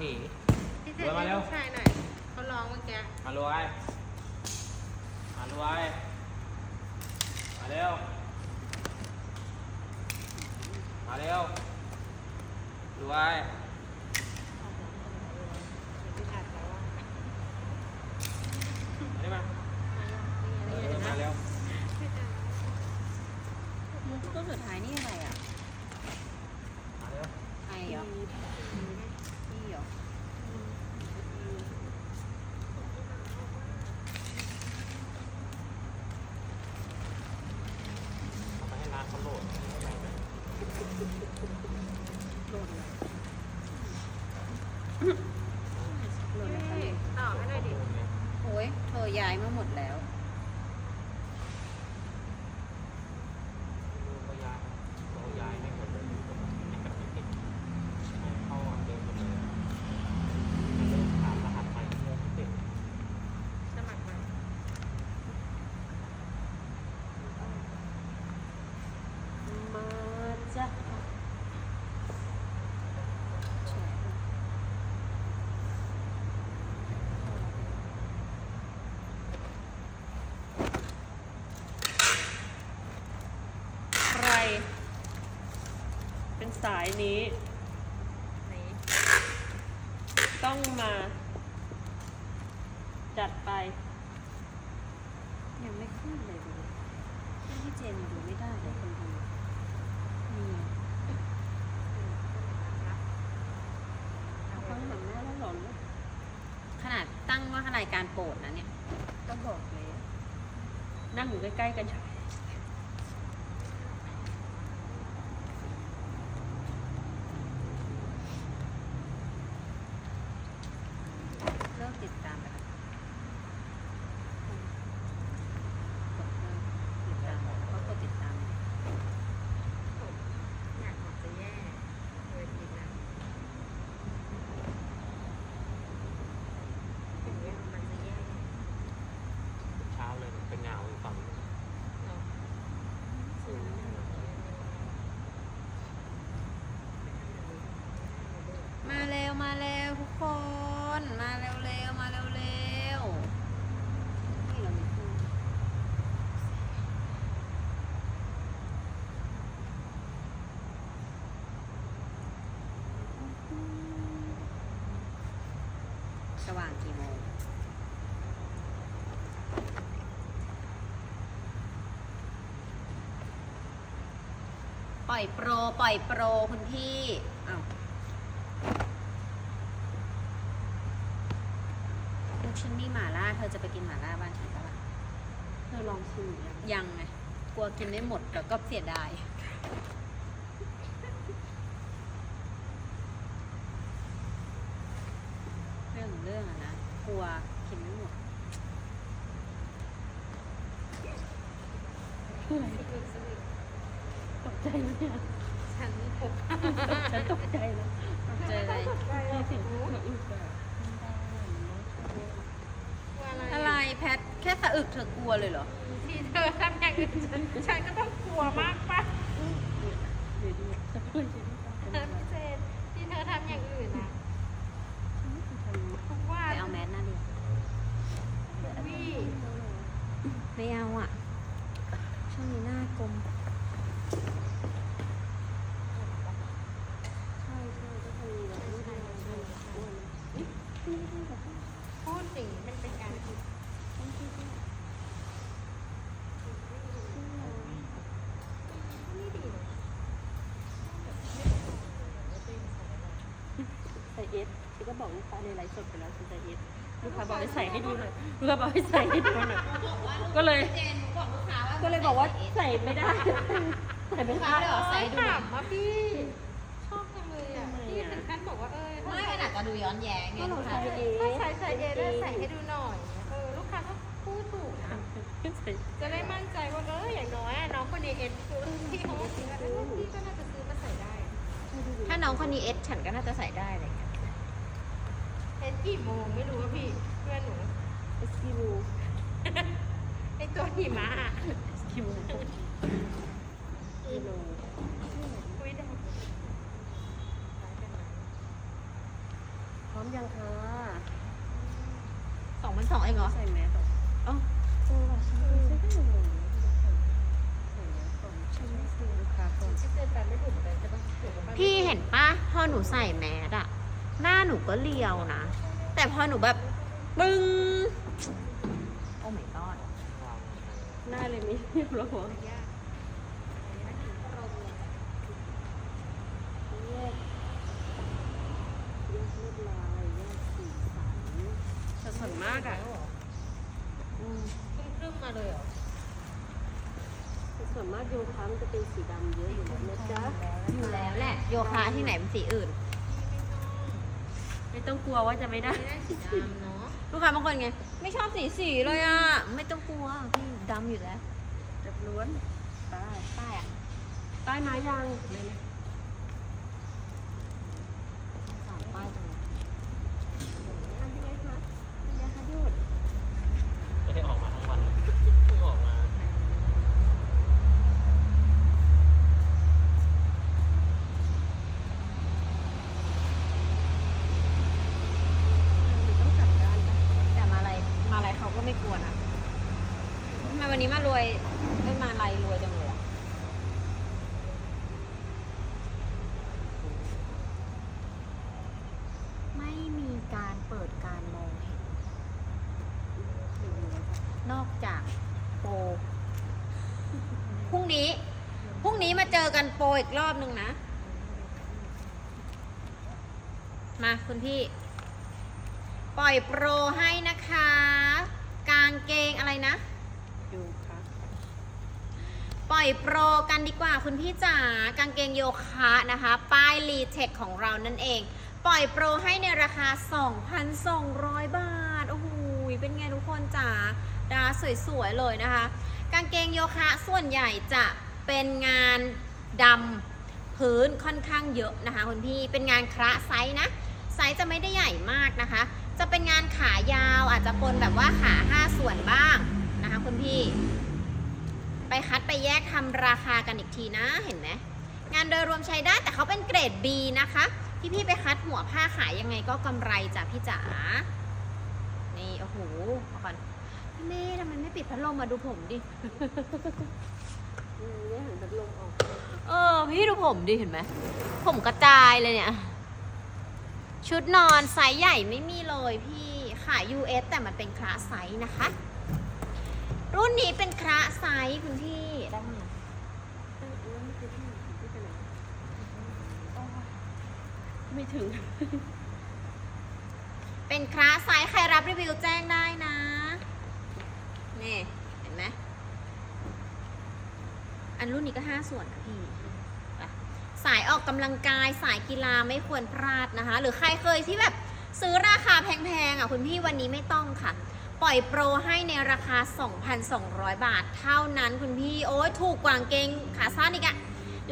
ถีพี่เจนเดินมาเร็วลูกชายหน่อยเขาร้องเมื่อกี้มารวยมารวยมาเร็ว มาเร็วรวย พี่อัดแล้วอะ มานี่มาเอ นี่ อ ไง มา นะ เร็ว มุกต้นสุดท้ายนี่อะไรอะ มาเร็ว ไอเหรอพี่เหรอ เอาไปให้ร้านเขาโหลด โดนเลย พี่ต่อให้หน่อยดิ โอ้ยเธอย้ายมาหมดแล้ว ลูกก็ย้ายเราย้ายไม่หมดเลยอยู่ตรงนี้ให้กับติดให้เข้าอันเดิมหมดเลยให้เริ่มถามรหัสใหม่เพื่อที่ติด สมัครมา มาจ้ะใคร เป็น สายนี้ไหนต้องมา จัดไป ยังไม่ขึ้นเลยดูดิพี่เจนดูไม่ได้เลยคนดูนี่เอาเขาหันหน้าแล้วหลอนเลยขนาดตั้งว่าขนาดการโปรดนะเนี่ย ก็บอกเลย นั่งอยู่ใกล้ๆกันเฉยเลิกติดตามไปแล้วกดเลิกติดตามเพราะกดติดตาม อยากออกจะแย่เลยจริงนะถึงเวลามันจะแย่ เช้าเลยเป็นเงาอยู่ฝั่งนู้น เนาะสูง มาเร็วทุกคน มาเร็วเร็วมาเร็วเร็วนี่เรามีคู่สว่างกี่โมงปล่อยโปร ปล่อยโปร คุณพี่อ้าว ลูกฉันมีหม่าล่า เธอจะไปกินหม่าล่าบ้านฉันปะล่ะเธอลองชิมหรือยังยังไงกลัวกินไม่หมดแล้วก็เสียดาย เรื่องของเรื่องอะนะ กลัวกินไม่หมด ตกใจเนี่ยฉันตก ฉันตกใจเลยตกใจเลย ตกใจอะสิ อะไรแพท แค่สะ อึกเธอกลัวเลยเหรอ ที่เธอทำอย่างอื่นฉันฉันก็ต้องกลัวมากปะพี่เจนที่เธอทำอย่างอื่นนะทุกวัไปนเอาแมสหน้าดูวี่ไม่เอาอะ ช่วงนี้หน้ากลม พูดสิ่างนี้มันเป็นการผิดนี่ดีนะ ใส่เอสฉัน ก็บอกลูกค้าในไลฟ์สดไปแล้วฉันใส่เอสลูกค้าบอกให้ใส่ให้ดูหน่อยลูกค้าบอกให้ใส่ให้ดูหน่อย ก็เลย เจนบอกลูกค้าว่าก็เลยบอกว่าใส่ไม่ได้ ใส่ไม่ลูกได้ค้าเลยบอใส่ดูหน่อยถามาพี่ ชอบจังเลยอะพี่ถึงขั้นบอกว่าเออไม่ขนาดจะดูย้อนแย้งไงก็หนูลูกค้าใส่เอถ้าใส่ใส่เอได้ใส่ให้ดูหน่อยเออลูกค้าก็พูดถูกนะ ใส่จะได้มั่นใจว่าเอออย่างน้อยอะน้องคนนี้เอ็นคือพี่เขาก็คิดว่าเออพี่ก็น่าจะซื้อมาใส่ได้ ถ้าน้องคนนี้เอสฉันก็น่าจะใส่ได้เงี้ย กี่โมงไม่รู้ว่าพี่เพื่อนหนูเอสคิวไอตัวหิมะอะคิวกิโลคุยได้อมยังคะสองพันสองเองเหรอใส่แมสเหรอเอ้าเออว่ะฉันฉันก็ยังงงอยู่ใส่ใส่แมสก่อนฉันไม่ซื้อลูกค้าก่อนที่เจนแต่ไม่ถูกเลยจะต้องถูกกับพี่เห็นปะพอหนูใส่แมสอะหน้าหนูก็เรียวนะ แต่พอหนูแบบปึ้งโอ้ my god หน้าเลยไม่เรียบร้อยยากแยกแยกลวดลายแยกสีสันแต่ส่วนมากอะอืมครึ่งๆมาเลยเหรอแต่ส่วนมากโยคะมันจะเป็นสีดำเยอะอยู่แล้วนะจ๊ะอยู่แล้วแหละ โยคะที่ไหนเป็นสีอื่น ไม่ต้องกลัวว่าจะไม่ได้ ไม่ได้สีดำเนาะลูกค้าบางคนไง ไม่ชอบสีสีเลยอะไม่ต้องกลัวพี่ดำอยู่แล้วจับล้วนตายใต้อะใต้ไม้ยางเลยนะ สามป้ายตรงนี้ ทำยังไงคะทำยังไงคะหยุด ไม่ได้ออกมาทั้งวันเพิ่งออกมา หรือต้องกลับด้านปะ แต่มาอะไรมาอะไรเขาก็ไม่กลัวนะทำไมวันนี้มารวยไม่มาอะไรรวยจังเลยอะไม่มีการเปิดการมองเห็น นอกจากโปร พรุ่งนี้ พรุ่งนี้มาเจอกันโปรอีกรอบนึงนะ มาคุณพี่ ปล่อยโปรให้นะคะ กางเกงอะไรนะ อยู่ค่ะ ปล่อยโปรกันดีกว่าคุณพี่จ๋ากางเกงโยคะนะคะ ป้ายรีเทคของเรานั่นเอง ปล่อยโปรให้ในราคา 2,200 บาท โอ้โห เป็นไงทุกคนจ๋าดาสวยๆเลยนะคะ กางเกงโยคะส่วนใหญ่จะเป็นงานดำพื้นค่อนข้างเยอะนะคะคุณพี่เป็นงานคระไซส์นะไซส์จะไม่ได้ใหญ่มากนะคะ จะเป็นงานขายาวอาจจะปนแบบว่าขา5ส่วนบ้างนะคะคุณพี่ ไปคัดไปแยกทำราคากันอีกทีนะเห็นไหมงานโดยรวมใช้ได้แต่เขาเป็นเกรด B นะคะพี่พี่ๆไปคัดหัวผ้าขายยังไงก็กำไรจ้ะพี่จ๋านี่โอ้โหมาก่อน พี่เมย์ทำไมไม่ปิดพัดลมมาดูผมดิอืมเนี่ยหันพัดลมออก เออ พี่ดูผมดิเห็นไหม ผมกระจายเลยเนี่ย ชุดนอนไซส์ใหญ่ไม่มีเลยพี่ขาย US แต่มันเป็นคลาสไซส์นะคะ รุ่นนี้เป็นคลาสไซส์คุณพี่ได้ไหมเอ้ยแล้วมันคือที่ไหนที่ไปไหนไม่ถึง เป็นคลาสไซส์ใครรับรีวิวแจ้งได้นะ นี่เห็นไหมอันรุ่นนี้ก็5ส่วนนะพี่สายออกกำลังกายสายกีฬาไม่ควรพลาดนะคะ หรือใครเคยที่แบบซื้อราคาแพงๆอะคุณพี่วันนี้ไม่ต้องค่ะ ปล่อยโปรให้ในราคา 2,200 บาท เท่านั้นคุณพี่โอ้ยถูกกว่างเกงขาสั้นอีกอะ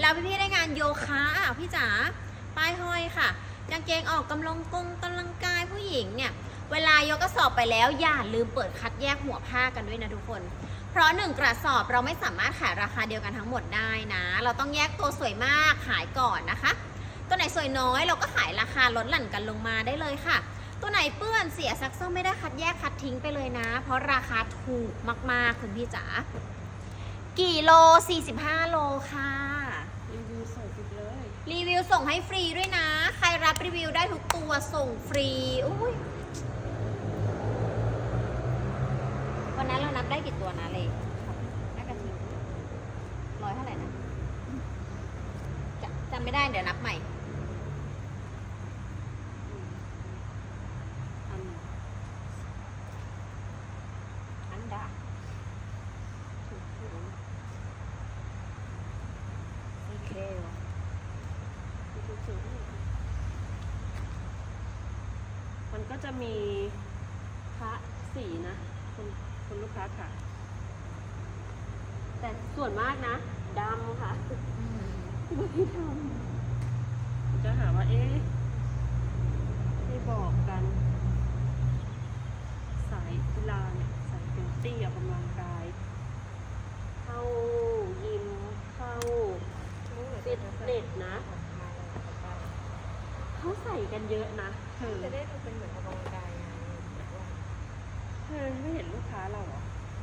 แล้วพี่ๆได้งานโยคะอะพี่จ๋าป้ายห้อยค่ะกางเกงออกกำลังกงกำลังกายผู้หญิงเนี่ย เวลายกกระสอบไปแล้วอย่าลืมเปิดคัดแยกหัวผ้ากันด้วยนะทุกคน เพราะหนึ่งกระสอบเราไม่สามารถขายราคาเดียวกันทั้งหมดได้นะ เราต้องแยกตัวสวยมากขายก่อนนะคะ ตัวไหนสวยน้อยเราก็ขายราคาลดหลั่นกันลงมาได้เลยค่ะ ตัวไหนเปื้อนเสียซักซ่อมไม่ได้คัดแยกคัดทิ้งไปเลยนะ เพราะราคาถูกมากๆคุณพี่จ๋ากี่โล 45 โลค่ะรีวิวส่งติดเลย รีวิวส่งให้ฟรีด้วยนะ ใครรับรีวิวได้ทุกตัวส่งฟรี อุ้ย วันนั้นเรานับได้กี่ตัวนะเลยนับกันทีร้อยเท่าไหร่นะจำจำไม่ได้เดี๋ยวนับใหม่ อัน อันดา ถูกถูก ซีเค ถูกถูกมันก็จะมีพระสีนะคุณคุณลูกค้าค่ะ แต่ส่วนมากนะดำค่ะไม่ดำจะหาว่าเอ๊ะไม่บอกกัน สายกีฬาเนี่ยสายบิวตี้ออกกำลังกาย เข้ายิม เข้าฟิตเนสนะเขาใส่ส่กันเยอะนะเธอจะได้ดูเป็นเหมือนออกกำลังกายไงแบบว่าเธอไม่เห็นลูกค้าเราเหรอ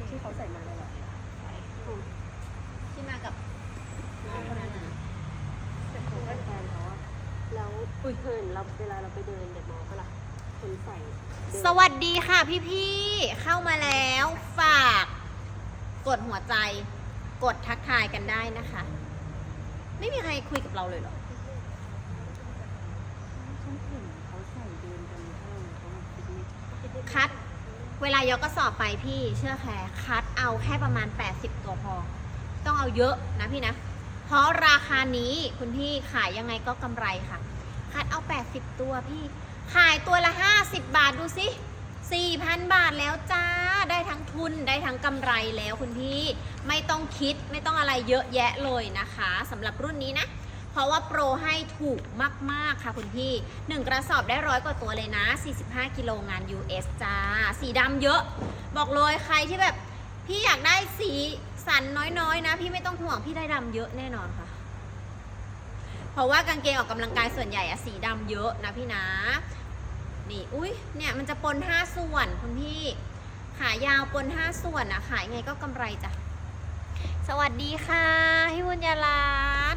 ที่เขาใส่มาตลอดที่มากับน้องคนนั้นน่ะแต่เขาก็แฟนเขาอะแล้วอุ้ยเธอเห็นเราเวลาเราไปเดินเด็กมอปะล่ะคนใส่เดินสวัสดีค่ะพี่ๆเข้ามาแล้วฝาก กดหัวใจ กดทักทายกันได้นะคะ ไม่มีใครคุยกับเราเลยเหรอ ฉันเห็นเขาใส่เดินกันห้างเขามาปิกนิก คัด เวลายกกระสอบไปพี่เชื่อแค่คัดเอาแค่ประมาณ 80 ตัวพอ ต้องเอาเยอะนะพี่นะ เพราะราคานี้คุณพี่ขายยังไงก็กำไรค่ะ คัดเอา 80 ตัวพี่ ขายตัวละ 50 บาทดูสิ4,000 บาทแล้วจ้า ได้ทั้งทุนได้ทั้งกำไรแล้วคุณพี่ ไม่ต้องคิดไม่ต้องอะไรเยอะแยะเลยนะคะสำหรับรุ่นนี้นะ ราะว่าโปรให้ถูกมาก ๆ ค่ะคุณพี่ 1 กระสอบได้ร้อยกว่าตัวเลยนะ 45 กิโลงาน US จ้า สีดำเยอะ บอกเลยใครที่แบบ พี่อยากได้สีสันน้อย ๆ นะ พี่ไม่ต้องห่วง พี่ได้ดำเยอะแน่นอนค่ะ เพราะว่ากางเกงออกกำลังกายส่วนใหญ่อะสีดำเยอะนะพี่นะ นี่ อุ้ยเนี่ยมันจะปน 5 ส่วนคุณพี่ ขายาวปน 5 ส่วนอะขายไงก็กำไรจ้ะ สวัสดีค่ะพี่วุญญาลัต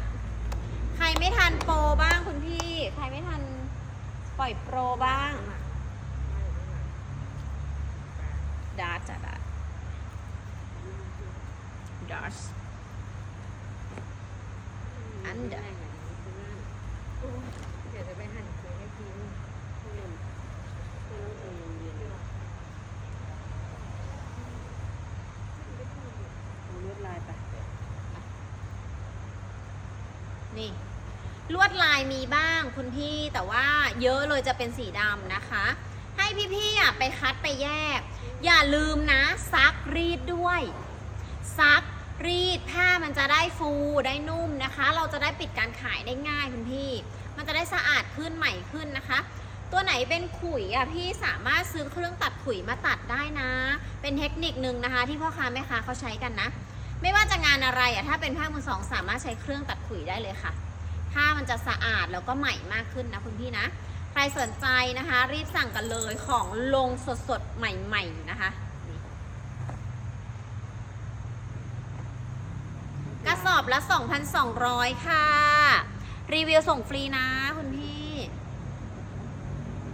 น์ใค รไม่ทันโปรบ้างคุณพี่ ใครไม่ทันปล่อยโปรบ้าง ดาร์จ้ะดาร์ดาร์อันเดอร์ เดี๋ยวจะไปหั่นคุยให้พิมพ์ ลวดลายไป นี่ ลวดลายมีบ้างคุณพี่แต่ว่าเยอะเลยจะเป็นสีดำนะคะ ให้พี่ๆไปคัดไปแยก อย่าลืมนะ ซักรีดด้วย ซักรีดผ้ามันจะได้ฟูได้นุ่มนะคะ เราจะได้ปิดการขายได้ง่ายคุณพี่ มันจะได้สะอาดขึ้นใหม่ขึ้นนะคะ ตัวไหนเป็นขุยอะพี่สามารถซื้อเครื่องตัดขุยมาตัดได้นะ เป็นเทคนิคนึงนะคะ ที่พ่อค้าแม่ค้าเขาใช้กันนะ ไม่ว่าจะงานอะไรอะถ้าเป็นผ้ามือสองสามารถใช้เครื่องตัดขุยได้เลยค่ะ ผ้ามันจะสะอาดแล้วก็ใหม่มากขึ้นนะคุณพี่นะ ใครสนใจนะคะ รีบสั่งกันเลยของลงสดๆ ใหม่ๆนะคะกระสอบละ 2,200 ค่ะ รีวิวส่งฟรีนะคุณพี่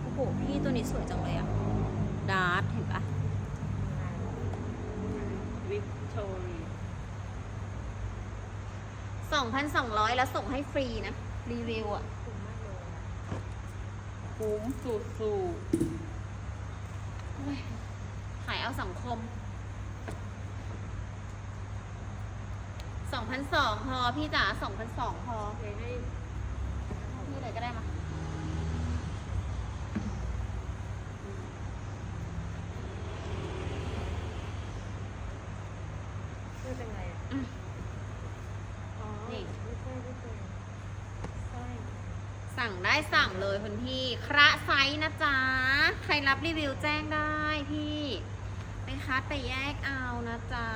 โอ้โห พี่ตัวนี้สวยจังเลยอะดาร์ทเห็นปะวิกโตรี 2,200 แล้วส่งให้ฟรีนะ รีวิวอะคุ้มมากเลยอะคุ้มสูตรสูตรขายเอาสังคม 2,200 พอ พี่จ๋า2,200 พอเลยให้พี่เลยก็ได้มา ช่วยเป็นไงอะ อืม อ๋อ นี่ ไม่ใช่ไม่ใช่สร้อย สั่งได้สั่งเลยคุณพี่ คระไซส์นะจ๊ะ ใครรับรีวิวแจ้งได้พี่ ไปคัดไปแยกเอานะจ๊ะ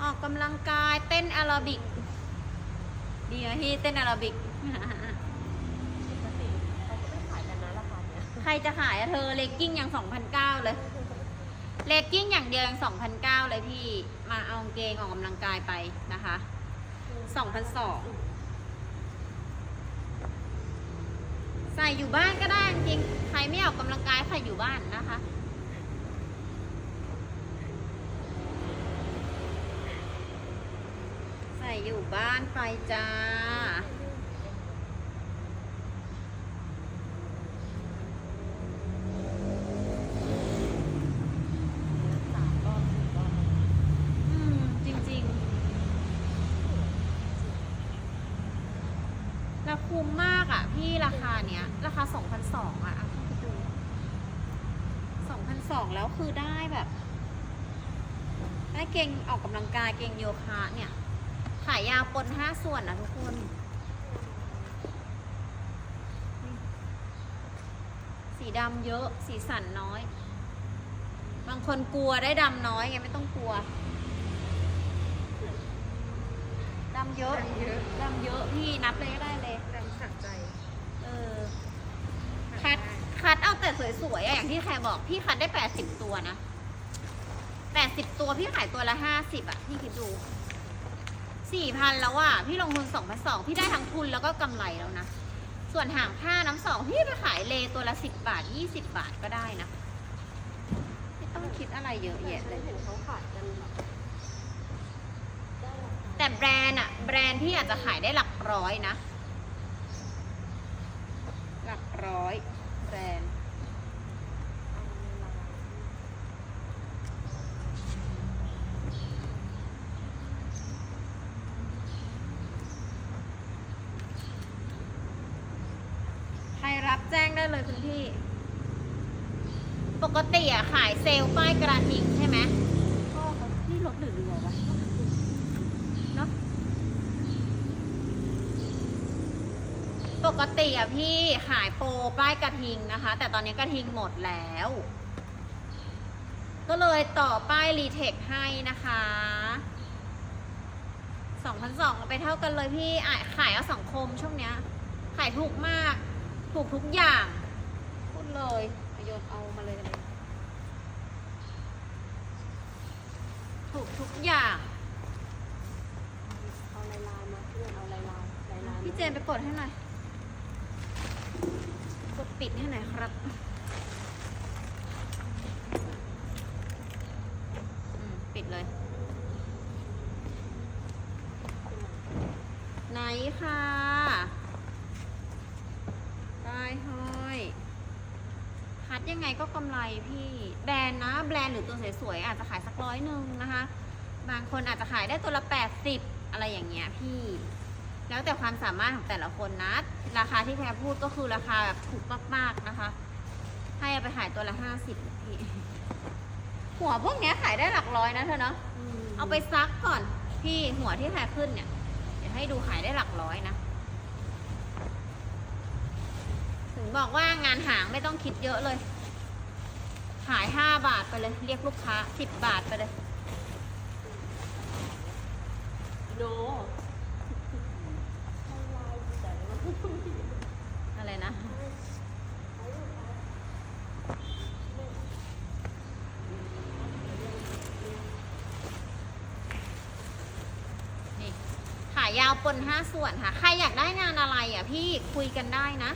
ออกกำลังกายเต้นแอโรบิกดีไหมพี่เต้นแอโรบิก ใครจะขายอะเธอเลกกิ้งอยัง2,009เลย เลกกิ้งอย่างเดียวอยัง2,009เลยพี่ มาเอาเกงออกกำลังกายไปนะคะ2,002ใส่อยู่บ้านก็ได้จริงใครไม่ออกกำลังกายใส่อยู่บ้านนะคะ ใส่อยู่บ้านไปจ้าสามรอบสี่รอบอืมจริงๆแล้วคุ้มมากอะพี่ราคาเนี้ย คา2,200อะเอาเข้าไปดู2,200แล้วคือได้แบบ ได้เกงออกกำลังกายเกงโยคะเนี่ย ขายยาวปนห้าส่วนนะทุกคนสีดำเยอะ สีสันน้อย บางคนกลัวได้ดำน้อยไงไม่ต้องกลัวดำเยอะดำเยอะพี่นับเลยก็ได้เลยดำสักใจ คัดเอาแต่สวยๆอะอย่างที่แครบอกพี่คัดได้แปดสิบตัวนะแปดสิบตัวพี่ขายตัวละห้าสิบอะพี่คิดดูสี่พันแล้วอะพี่ลงทุนสองพันสองพี่ได้ทั้งทุนแล้วก็กำไรแล้วนะ ส่วนหางผ้าน้ำสองพี่ไปขายเลตัวละสิบบาทยี่สิบบาทก็ได้นะไม่ต้องคิดอะไรเยอะแยะเลยเห็นเขาขายกันแต่แบรนด์อะแบรนด์พี่อาจจะขายได้หลักร้อยนะ หลักร้อย นใครรับแจ้งได้เลยคุณพี่ ปกติอะขายเซลล์ป้ายกระดิ่งใช่ไหม ก็นี่รถหรือเรือวะ เนอะ ปกติอะพี่ขายโปรป้ายกระทิงนะคะ แต่ตอนนี้กระทิงหมดแล้ว ก็เลยต่อป้ายรีเทคให้นะคะ2,200ไปเท่ากันเลยพี่อะขายเอาสังคมช่วงเนี้ย ขายถูกมาก ถูกทุกอย่าง พูดเลยเอาโยนเอามาเลยเลยถูกทุกอย่าง เอาลายลายๆมาเพื่อนเอาลายลายลายลายๆมาพี่เจนไปกดให้หน่อย กดปิดให้หน่อยครับปิดเลย ไหนค่ะได้ห้อยคัดยังไงก็กำไรพี่ แบรนด์นะ แบรนด์หรือตัวสวยๆอาจจะขายสักร้อยหนึ่งนะคะ บางคนอาจจะขายได้ตัวละแปดสิบอะไรอย่างเงี้ยพี่ แล้วแต่ความสามารถของแต่ละคนนะ ราคาที่แพรพูดก็คือราคาแบบถูกมากๆนะคะ ให้เอาไปขายตัวละห้าสิบพี่หัวพวกเนี้ยขายได้หลักร้อยนะเธอเนาะมเอาไปซักก่อน พี่หัวที่แพรขึ้นเนี่ย เดี๋ยวให้ดูขายได้หลักร้อยนะ ถึงบอกว่างานหางไม่ต้องคิดเยอะเลย ขายห้าบาทไปเลย เรียกลูกค้าสิบบาทไปเลยโนเอาลายแต่ว่า อะไรนะ นี่ขายาวปนห้า ส่วนค่ะ ใครอยากได้งานอะไรอะพี่คุยกันได้นะ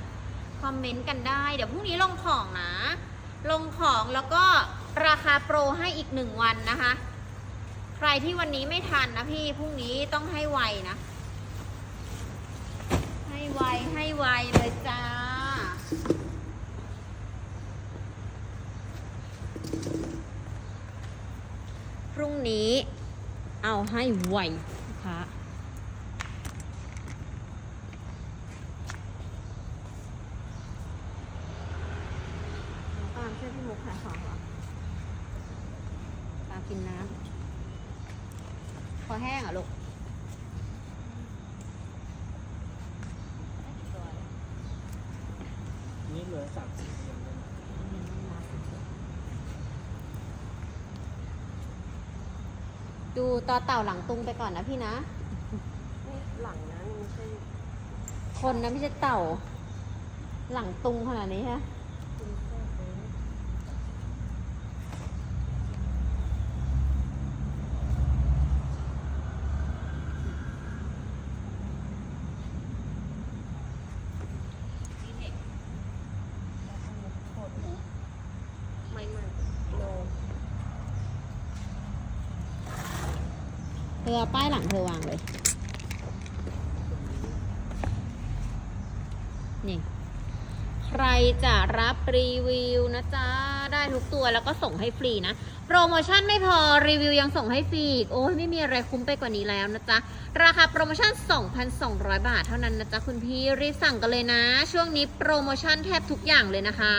คอมเมนต์กันได้ เดี๋ยวพรุ่งนี้ลงของนะ ลงของแล้วก็ราคาโปรให้อีกหนึ่งวันนะคะ ใครที่วันนี้ไม่ทันนะพี่ พรุ่งนี้ต้องให้ไวนะ ให้ไวให้ไวเลยจ้าพรุ่งนี้เอาให้ไวลูกค้า ปาล์มช่วยพี่มุกขายของเหรอปาล์ม กินน้ำคอแห้งเหรอลูกนี่เหลือสามสิบเดียวเลยดูต่อเต่าหลังตุงไปก่อนนะพี่นะนี่หลังนะนี่ไม่ใช่ คนนะไม่ใช่เต่า หลังตุงขนาดนี้ฮะ คุณแค่เฟ้น ไม่ไม่โน เธ อเอาป้ายหลังเธอวางเลย นี่ ใครจะรับรีวิวนะจ๊ะ ได้ทุกตัวแล้วก็ส่งให้ฟรีนะ โปรโมชั่นไม่พอรีวิวยังส่งให้ฟรีอีก โอ้ยไม่มีอะไรคุ้มไปกว่านี้แล้วนะจ๊ะ ราคาโปรโมชั่น 2,200 บาทเท่านั้นนะจ๊ะคุณพี่รีบสั่งกันเลยนะ ช่วงนี้โปรโมชั่นแทบทุกอย่างเลยนะคะ